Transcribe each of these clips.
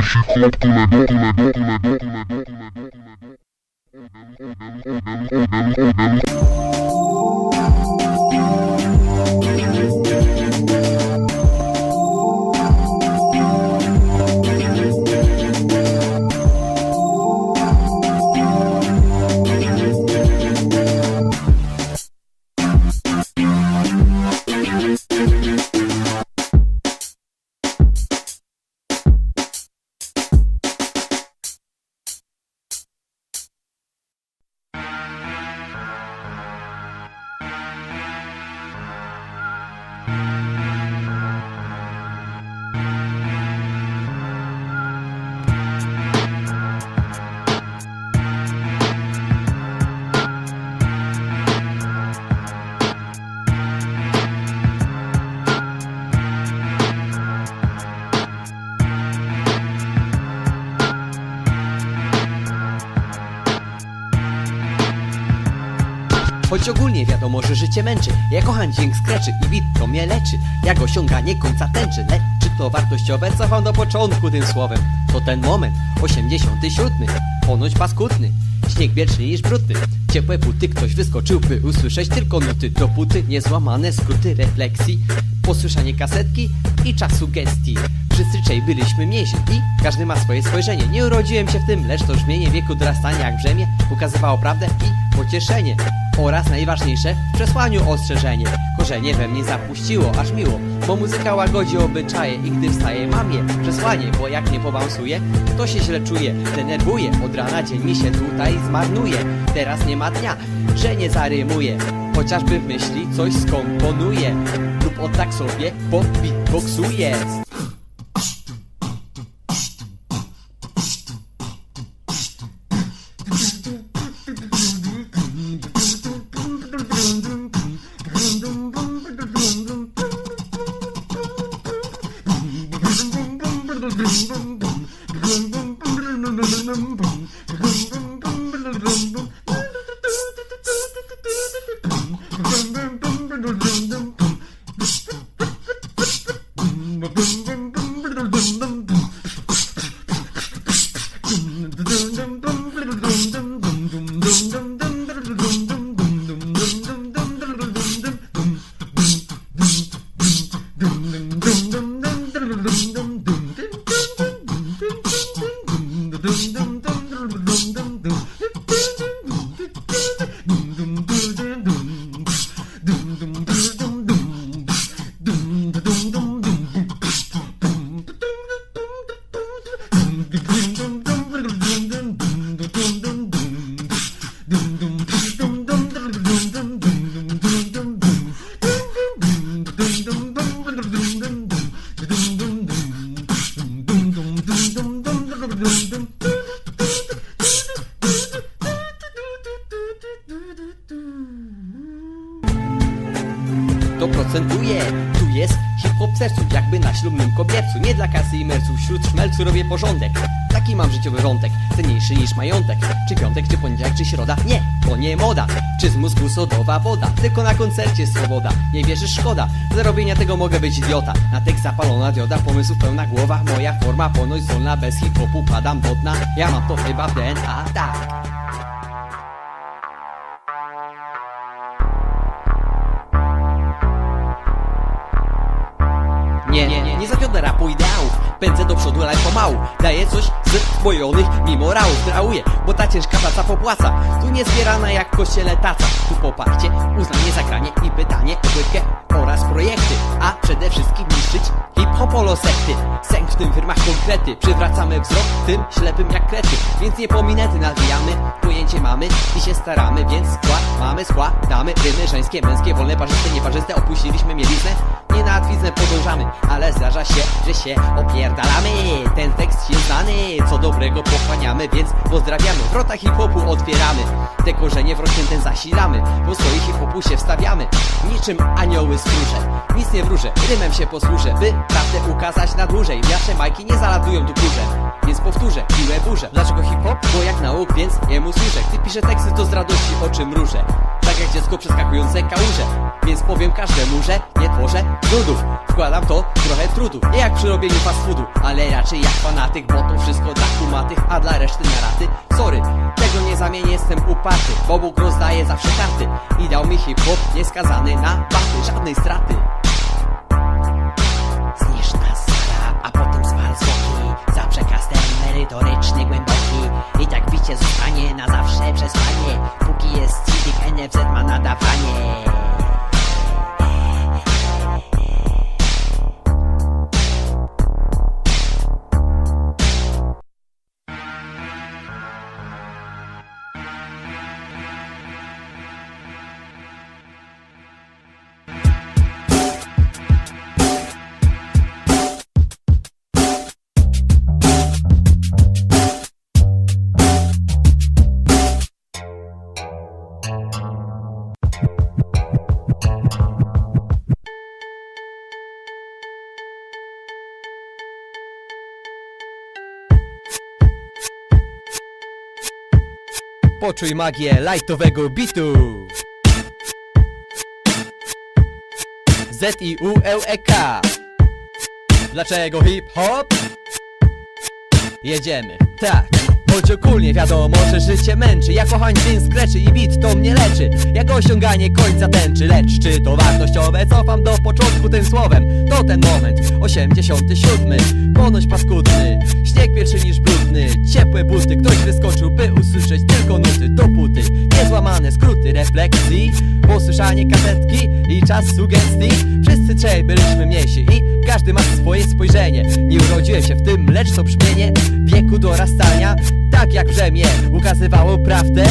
Ты щекотку ладоку ладоку ладоку ладоку ладоку ладоку Choć ogólnie wiadomo, że życie męczy. Ja kocham dźwięk skreczy i bit to mnie leczy. Jak osiąganie końca tęczy. Lecz to wartościowe, cofam do początku tym słowem. To ten moment, 87 Ponoć paskudny. Śnieg większy niż brudny Ciepłe buty, ktoś wyskoczył, by usłyszeć tylko nuty. Dopóty, niezłamane skróty refleksji. Posłyszanie kasetki i czas sugestii Wszyscy trzej byliśmy mniejsi i każdy ma swoje spojrzenie. Nie urodziłem się w tym, lecz to brzmienie wieku dorastania jak brzemię Ukazywało prawdę i pocieszenie oraz najważniejsze w przesłaniu ostrzeżenie. Korzenie we mnie zapuściło, aż miło Bo muzyka łagodzi obyczaje i gdy wstaje mam je. Przesłanie, bo jak nie powansuje To się źle czuje, denerwuje Od rana dzień mi się tutaj zmarnuje. Teraz nie ma dnia, że nie zarymuje. Chociażby w myśli coś skomponuje Lub od tak sobie po beatboxuje Bakın merców, wśród szmelcu robię porządek. Taki mam życiowy wątek, cenniejszy niż majątek. Czy piątek, czy poniedziałek, czy środa? Nie, to nie moda. Czy z mózgu sodowa woda? Tylko na koncercie swoboda. Nie wierzysz, szkoda. Za robienia tego mogę być idiota. Na tekst zapalona dioda, pomysłów pełna głowa. Moja forma ponoć zdolna, bez hip-hopu padam do dna. Ja mam to chyba w DNA, tak Pędzę do przodu, ale pomału. Daję coś z zbojonych mimo rałów Drałuję, bo ta ciężka praca popłaca. Tu nie zbierana jak w kościele taca. Tu poparcie, uznanie, zagranie i pytanie Płytkę oraz projekty. A przede wszystkim niszczyć hip-hopolo sekty Sęk w tym firmach konkrety. Przywracamy wzrok tym ślepym jak krety. Więc nie pominety nawijamy. Pojęcie mamy i się staramy. Więc skład mamy, składamy Rymy żeńskie, męskie, wolne, parzyste, nieparzyste. Opuściliśmy mieliznę nie na podążamy, ale zdarza się, że się opierdalamy Ten tekst jest znany, co dobrego pochłaniamy Więc pozdrawiamy, wrota hip-hopu otwieramy. Te korzenie wrośnięte zasilamy Po swojej hip-hopu się wstawiamy. Niczym anioły stróże Nic nie wróżę, rymem się posłużę By prawdę ukazać na dłużej. Nasze majki nie zalatują tu kurze więc powtórzę, piłę burzę. Dlaczego hip-hop? Bo jak nauk, więc jemu służę. Gdy piszę teksty to z radości oczy mrużę Tak jak dziecko przeskakujące kałuże. Więc powiem każdemu, że nie tworzę nudów. Wkładam to trochę trudu Nie jak przy robieniu fast foodu Ale raczej jak fanatyk, bo to wszystko dla kumatych A dla reszty na raty, sorry Tego nie zamienię, jestem uparty Bo Bóg rozdaje zawsze karty. I dał mi hip-hop nieskazany na baty Żadnej straty. Zniszcz nas zwłoki Za przekaz ten merytoryczny, głęboki. I tak bicie zostanie na zawsze przesłanie. Póki jest CD, NFZ ma nadawanie Poczuj magię lightowego bitu. Z i U L E K Dlaczego hip hop? Jedziemy, tak Choć ogólnie wiadomo, że życie męczy. Ja kocham dźwięk skreczy i bit to mnie leczy. Jak osiąganie końca tęczy. Lecz czy to wartościowe? Cofam do początku tym słowem. To ten moment, 87 Ponoć paskudny. Śnieg pierwszy niż brudny. Ciepłe buty, ktoś wyskoczył by usłyszeć tylko nuty. Dopóty, niezłamane skróty refleksji. Posłyszanie kasetki i czas sugestii. Wszyscy trzej byliśmy mniejsi i każdy ma swoje spojrzenie. Nie urodziłem się w tym, lecz to brzmienie Wieku dorastania, tak jak brzemię Ukazywało prawdę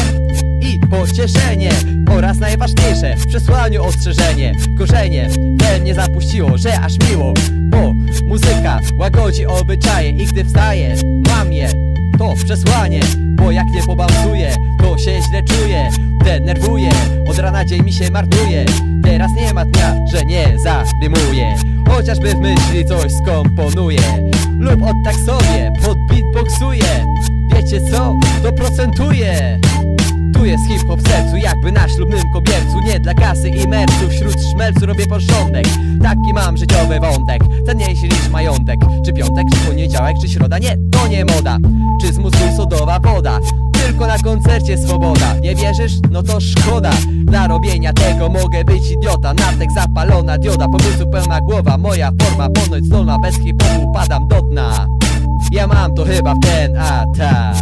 i pocieszenie. Oraz najważniejsze, w przesłaniu ostrzeżenie. Korzenie we mnie zapuściło, że aż miło Bo muzyka łagodzi obyczaje I gdy wstaje, mam je. To przesłanie Bo jak nie pobalansuję, to się źle czuję. Denerwuję, od rana dzień mi się marnuje. Teraz nie ma dnia, że nie zarymuję Chociażby w myśli coś skomponuję. Lub od tak sobie pod beatboxuję Wiecie co? To procentuje. Tu jest hip-hop w sercu, jakby na ślubnym kobiercu. Nie dla kasy i merców, wśród szmelcu robię porządek. Taki mam życiowy wątek, cenniejszy niż majątek. Czy piątek, czy poniedziałek, czy środa? Nie, to nie moda. Czy z mózgu sodowa woda? Tylko na koncercie swoboda. Nie wierzysz? No to szkoda. Dla robienia tego mogę być idiota. Natek zapalona dioda, pomysłu pełna głowa. Moja forma ponoć zdolna, bez hip-hopu padam do dna ja mam to chyba w ten atak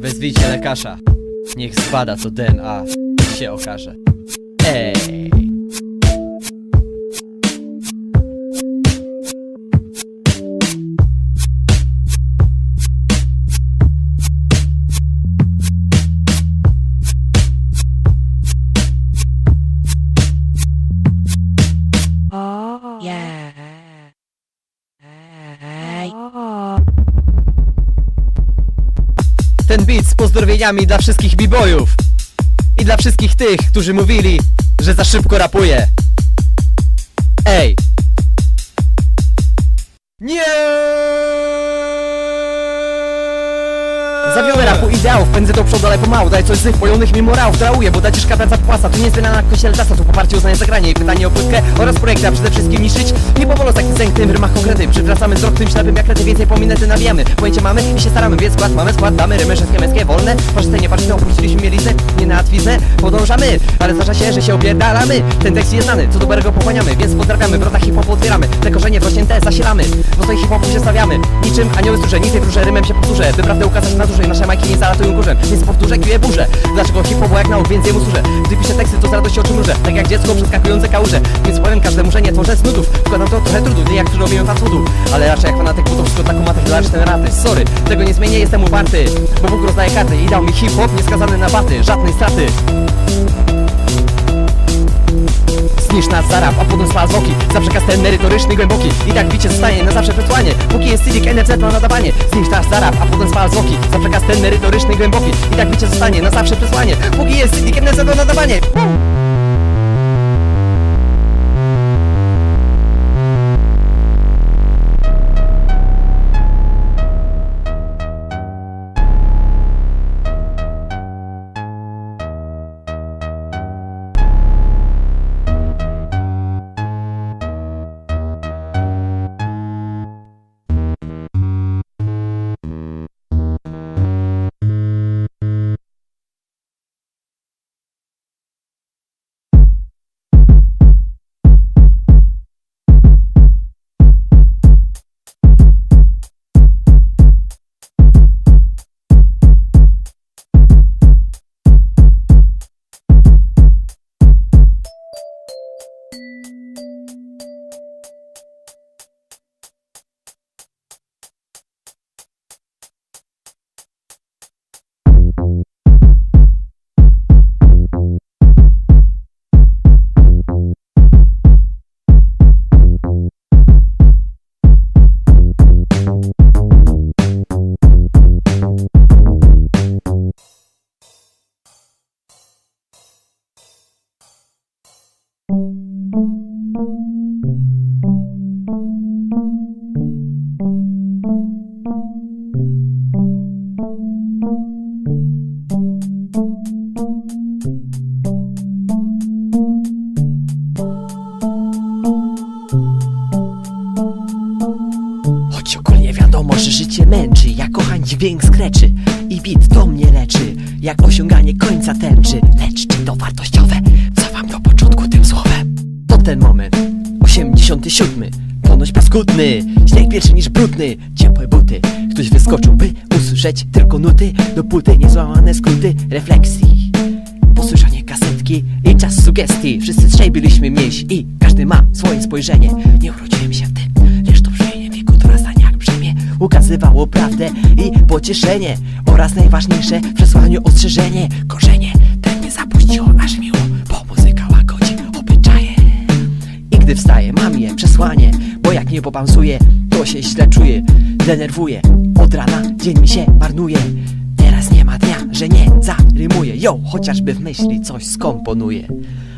Wezwijcie lekarza, niech zbada to DNA się okaże. Ej. Oh yeah Ten beat z pozdrowieniami dla wszystkich b-boyów. I dla wszystkich tych, którzy mówili, że za szybko rapuje. Ej. Nie ideałów, pędzę do przodu, ale pomału. Daj coś z tych pojonych mi morałów, drałuję, bo ta ciężka praca płaca. Tu nie jest na kościele tasa, tu poparcie uznanie zagranie I pytanie o płytkę oraz projekty, a przede wszystkim niszczyć. Nie powolo taki zęknym w rymach konkrety. Przywracamy wzrok tym ślepym jak lety, więcej pominety nawijamy. Pojęcie mamy i się staramy, więc skład mamy skład Damy. Rymy wszystkie męskie, wolne. Parzyste, nie parzyste, opuściliśmy mielizę Nie na twizę, podążamy Ale zdarza się, że się opierdalamy. Ten tekst jest znany, co dobrego pochłaniamy Więc pozdrawiamy, wrota hip-hopu otwieramy. Te korzenie wrośnięte zasilamy. W ostoji hip-hopu się stawiamy Niczym anioły rymem się powtórzę. By prawdę ukazać na nasze majki nie zalatują kurzem Więc powtórzę, kiję burzę. Dlaczego hip-hop, bo jak nauk, więc jemu służę? Gdy piszę teksty, to z radości oczy mrużę. Tak jak dziecko przeskakujące kałuże. Więc powiem każdemu, że nie tworzę snutów Wkładam to trochę trudu, nie jak przy robieniu fast foodu. Ale raczej jak fanatyk butów, wszystko taką matę dla reszty raty. Sorry, tego nie zmienię, jestem uparty. Bo Bóg rozdaje karty i dał mi hip-hop nieskazany na baty. Żadnej straty Zniszcz nas za rap, a potem spal zwłoki Za przekaz ten merytoryczny, głęboki. I tak bicie zostanie na zawsze przesłanie. Póki jest cydik, NFZ ma nadawanie. Zniszcz nas za rap, a potem spal zwłoki Za przekaz ten merytoryczny, głęboki. I tak bicie zostanie na zawsze przesłanie. Póki jest cydik, NFZ ma nadawanie niż brudny Ciepłe buty. Ktoś wyskoczył by usłyszeć tylko nuty Do płyty niezłamane skróty refleksji. Posłyszanie kasetki i czas sugestii. Wszyscy trzej byliśmy mniejsi i każdy ma swoje spojrzenie. Nie urodziłem się w tym, lecz to brzmienie wieku dorastania jak brzemię Ukazywało prawdę i pocieszenie. Oraz najważniejsze w przesłaniu ostrzeżenie. Korzenie ten zapuściło aż miło Bo muzyka łagodzi obyczaje. I gdy wstaję, mam je przesłanie Bo jak nie popansuję, to się źle czuję. Denerwuję, od rana dzień mi się marnuje. Teraz nie ma dnia, że nie zarymuję. Yo, chociażby w myśli coś skomponuję.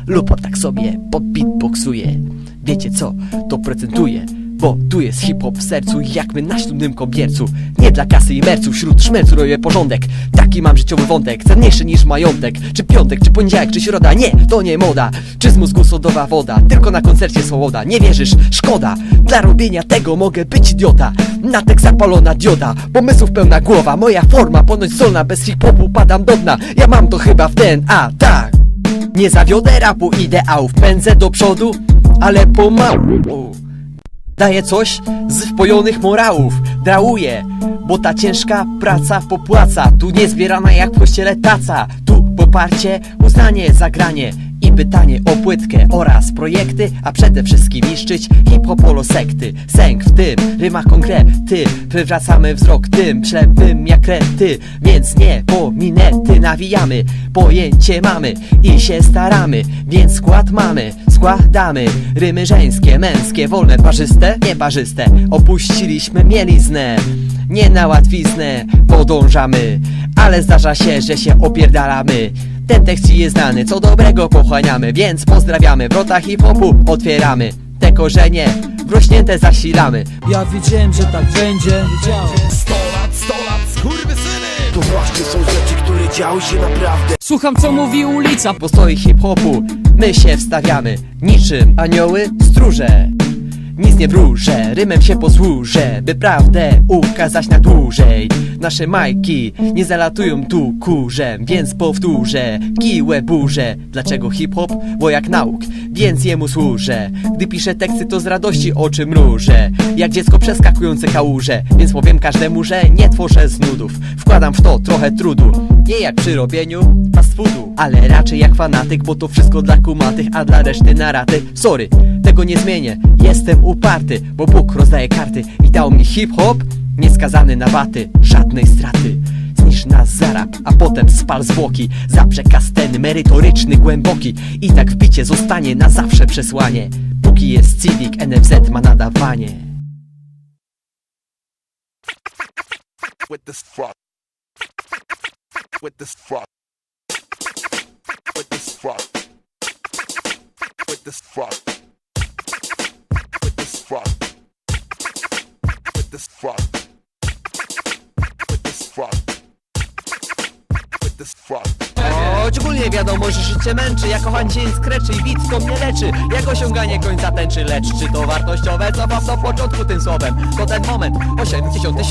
Lub tak sobie podbeatboxuję Wiecie co, to procentuje bo tu jest hip-hop w sercu jak my na ślubnym kobiercu. Nie dla kasy i merców, wśród szmercu robię porządek. Taki mam życiowy wątek, cenniejszy niż majątek. Czy piątek, czy poniedziałek, czy środa, nie, to nie moda. Czy z mózgu sodowa woda, tylko na koncercie słowoda Nie wierzysz? Szkoda, dla robienia tego mogę być idiota. Na tek zapalona dioda, pomysłów pełna głowa. Moja forma ponoć zdolna, bez hip-hopu padam do dna. Ja mam to chyba w DNA, tak. Nie zawiodę rapu ideałów, pędzę do przodu, ale pomału Daję coś z wpojonych morałów. Drałuję, bo ta ciężka praca popłaca. Tu nie zbierana jak w kościele taca. Tu poparcie, uznanie, zagranie pytanie o płytkę oraz projekty A przede wszystkim niszczyć hip-hopolo sekty. Sęk w tym, rymach konkrety Przywracamy wzrok tym ślepym jak krety Więc nie po minety nawijamy Pojęcie mamy i się staramy Więc skład mamy, składamy. Rymy żeńskie, męskie, wolne, parzyste, nieparzyste. Opuściliśmy mieliznę nie na łatwiznę podążamy Ale zdarza się, że się opierdalamy Ten tekst ci jest znany, co dobrego pochłaniamy Więc pozdrawiamy, wrota hip-hopu otwieramy. Te korzenie wrośnięte zasilamy. Ja wiedziałem, że tak będzie. To właśnie są rzeczy, które działy się naprawdę. Słucham co mówi ulica. Postoi hip-hopu. My się wstawiamy. Niczym anioły stróże nic nie wróżę, rymem się posłużę By prawdę ukazać na dłużej. Nasze majki nie zalatują tu kurzem Więc powtórzę, kiłę burzę Dlaczego hip-hop? Bo jak nauk, więc jemu służę. Gdy piszę teksty to z radości oczy mrużę. Jak dziecko przeskakujące kałuże Więc powiem każdemu, że nie tworzę z nudów. Wkładam w to trochę trudu Nie jak przy robieniu fast foodu. Ale raczej jak fanatyk, bo to wszystko dla kumatych A dla reszty na raty. Sorry, tego nie zmienię Jestem uparty, bo Bóg rozdaje karty I dał mi hip-hop Nieskazany na waty, żadnej straty Znisz nas zarab, a potem spal zwłoki Za przekaz ten merytoryczny, głęboki I tak wbicie zostanie na zawsze przesłanie Póki jest Civic, NFZ ma nadawanie with this fuck. With this fuck. With this fuck. With this fuck. Ogólnie wiadomo, że życie męczy. Ja kocham dzień skreczy i widz to mnie leczy. Jak osiąganie końca tęczy Lecz czy to wartościowe? Cofam do początku tym słowem? To ten moment, 87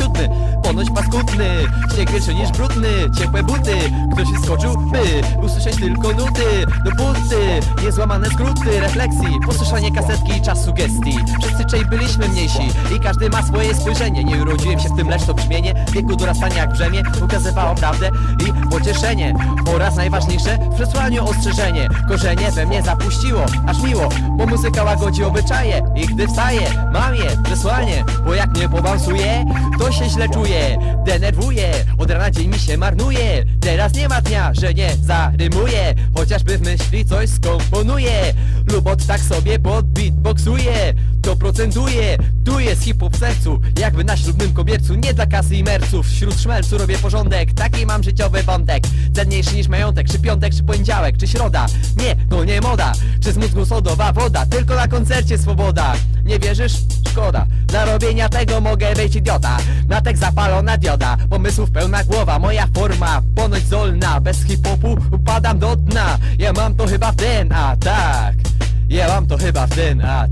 Ponoć paskudny. Śnieg większy niż brudny Ciepłe buty. Ktoś wyskoczył, by Usłyszeć tylko nuty. Dopóty Niezłamane skróty refleksji Posłyszanie kasetki i czas sugestii. Wszyscy czej byliśmy mniejsi I każdy ma swoje spojrzenie. Nie urodziłem się w tym, lecz to brzmienie wieku dorastania jak brzemię Ukazywało prawdę i pocieszenie. Oraz najważniejsze w przesłaniu ostrzeżenie. Korzenie we mnie zapuściło, aż miło Bo muzyka łagodzi obyczaje. I gdy wstaje, mam je, przesłanie Bo jak nie pobansuje, to się źle czuję Denerwuje, od rana dzień mi się marnuje. Teraz nie ma dnia, że nie zarymuję Chociażby w myśli coś skomponuję Lub od tak sobie pod beatboxuję To procentuje, tu jest hip-hop w sercu Jakby na ślubnym kobiercu, nie dla kasy i merców. Wśród szmelcu robię porządek, taki mam życiowy wątek. Cenniejszy niż majątek, czy piątek, czy poniedziałek, czy środa. Nie, to nie moda, czy z mózgu sodowa woda Tylko na koncercie swoboda. Nie wierzysz? Szkoda. Dla robienia tego mogę być idiota. Na tek zapalona dioda Pomysłów pełna głowa, moja forma Ponoć zdolna, bez hip-hopu upadam do dna. Ja mam to chyba w ten, a tak. Ja mam to chyba w ten, a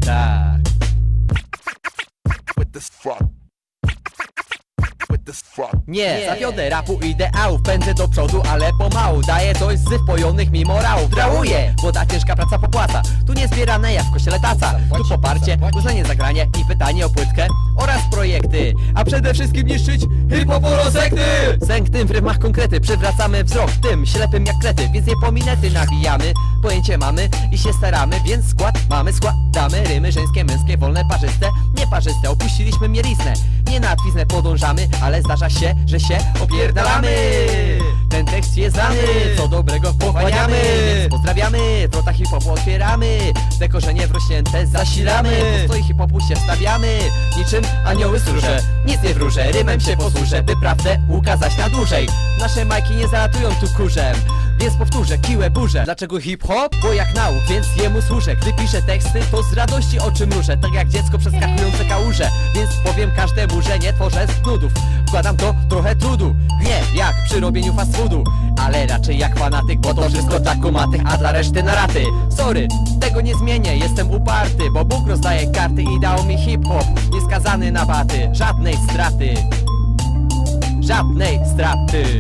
Nie, zawiodę rapu ideałów Pędzę do przodu, ale pomału Daję coś z wpojonych mi morałów. Drałuję, bo ta ciężka praca popłaca. Tu nie zbierane jak w kościele taca. Tu poparcie, uznanie zagranie I pytanie o płytkę oraz projekty. A przede wszystkim niszczyć hipoporosekty Sęk tym w rymach konkrety Przywracamy wzrok tym ślepym jak krety Więc nie pominety nawijamy Pojęcie mamy i się staramy. Więc skład mamy, składamy Rymy żeńskie, męskie, wolne, parzyste Nieparzyste, opuściliśmy mielizne Nie na twiznę podążamy Ale zdarza się, że się opierdalamy. Ten tekst jest znany Co dobrego pochłaniamy. Pozdrawiamy Trota hip-hopu otwieramy. Te korzenie wrośnięte zasilamy. Po stoi hip-hopu się wstawiamy. Niczym anioły stróże. Nic nie wróżę, rymem się posłużę By prawdę ukazać na dłużej. Nasze majki nie zalatują tu kurzem więc powtórzę, kiłę burzę. Dlaczego hip-hop? Bo jak nauk, więc jemu służę. Gdy piszę teksty, to z radości oczy mrużę. Tak jak dziecko przeskakujące kałuże. Więc powiem każdemu, że nie tworzę z nudów. Wkładam to trochę trudu. Nie jak przy robieniu fast foodu. Ale raczej jak fanatyk, bo to wszystko dla kumatych A dla reszty na raty. Sorry, tego nie zmienię, jestem uparty Bo Bóg rozdaje karty i dał mi hip-hop. Nieskazany na baty, żadnej straty. Żadnej straty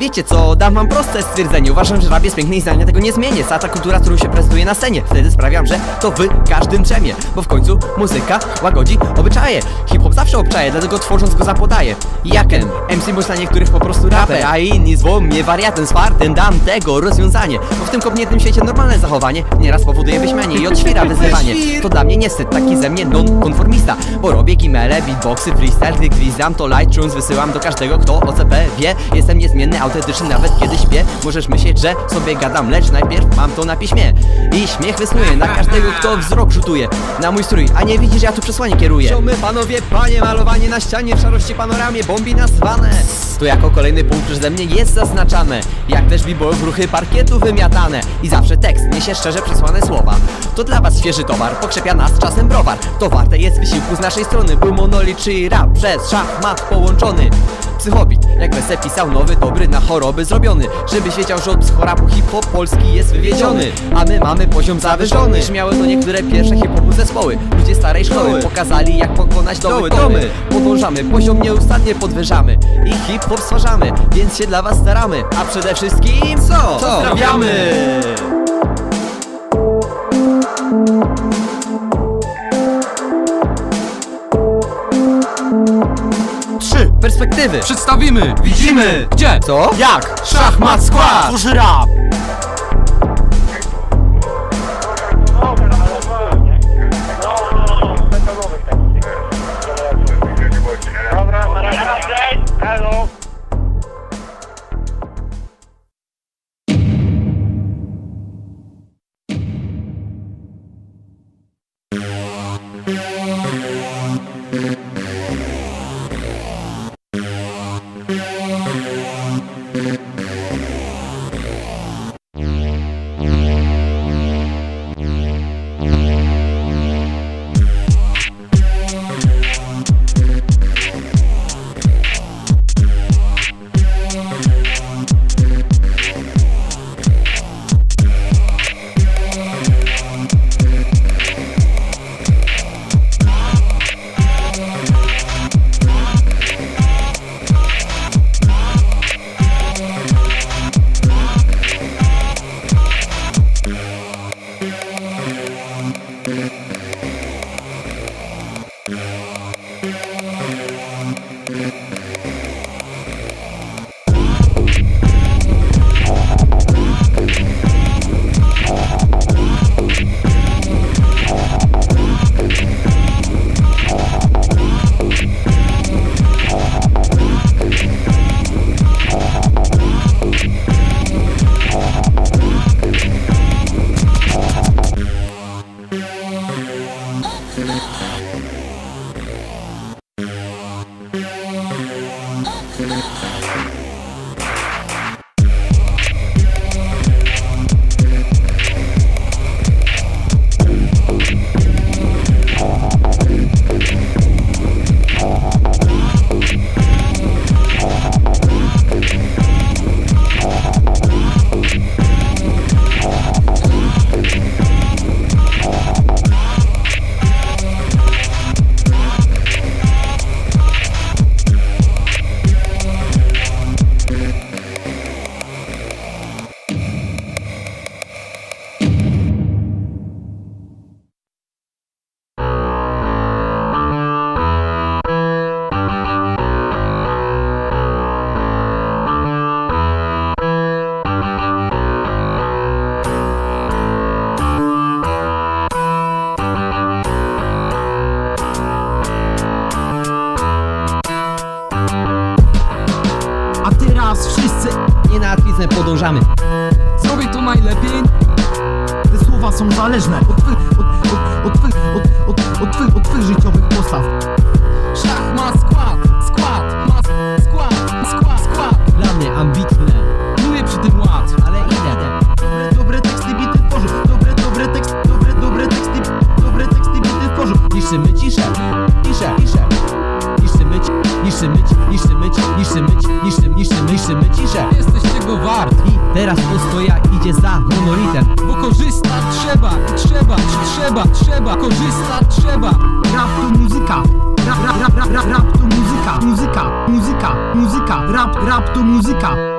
Wiecie co, dam wam proste stwierdzenie. Uważam, że rap jest piękny i zdania tego nie zmienię. Cała kultura, którą się prezentuje na scenie Wtedy sprawiam, że to wy każdym drzemie. Bo w końcu muzyka łagodzi obyczaje. Hip-hop zawsze obczaje, dlatego tworząc go zapodaje. Jakem, MC bądź dla niektórych po prostu raper A inni zwą mnie wariatem zwartym Dam tego rozwiązanie. Bo w tym kopniętym świecie normalne zachowanie Nieraz powoduje wyśmianie i odświra wyzywanie. To dla mnie niestety taki ze mnie non-konformista Bo robię gimele, beatboxy, freestyle Gdy gwizdam to light tunes wysyłam do każdego kto OCP wie. Jestem niezmienny autentyczny nawet kiedy śpię. Możesz myśleć, że sobie gadam, lecz najpierw mam to na piśmie. I śmiech wysnuje na każdego, kto wzrok rzutuje Na mój strój, a nie widzisz, ja tu przesłanie kieruję. Ziomy, panowie, panie, malowanie na ścianie W szarości panoramie, bombi nazwane. To jako kolejny punkt przeze mnie jest zaznaczane. Jak też b-boy ruchy parkietu wymiatane. I zawsze tekst niesie szczerze przesłane słowa. To dla was świeży towar, pokrzepia nas czasem browar. To warte jest wysiłku z naszej strony Był monolit czy rap przez szachmat połączony. Psychobit, jak Wese pisał nowy, dobry na choroby zrobiony. Żebyś wiedział, że od psychorapu hip-hop polski jest wywiedziony A my mamy poziom zawyżony. Śmiały to niektóre pierwsze hip-hopu zespoły. Ludzie starej szkoły pokazali jak pokonać domy, domy Podążamy, poziom nieustannie podwyżamy. I hip-hop stwarzamy, więc się dla was staramy. A przede wszystkim co? Pozdrawiamy! Trzy perspektywy Przedstawimy! Widzimy! Gdzie? Co? Jak? Szachmat skład! Tworzy rap trzeba Korzystać trzeba. Rap to muzyka. Rap, rap, rap, rap, rap to muzyka. Muzyka, muzyka, muzyka. Rap, rap to muzyka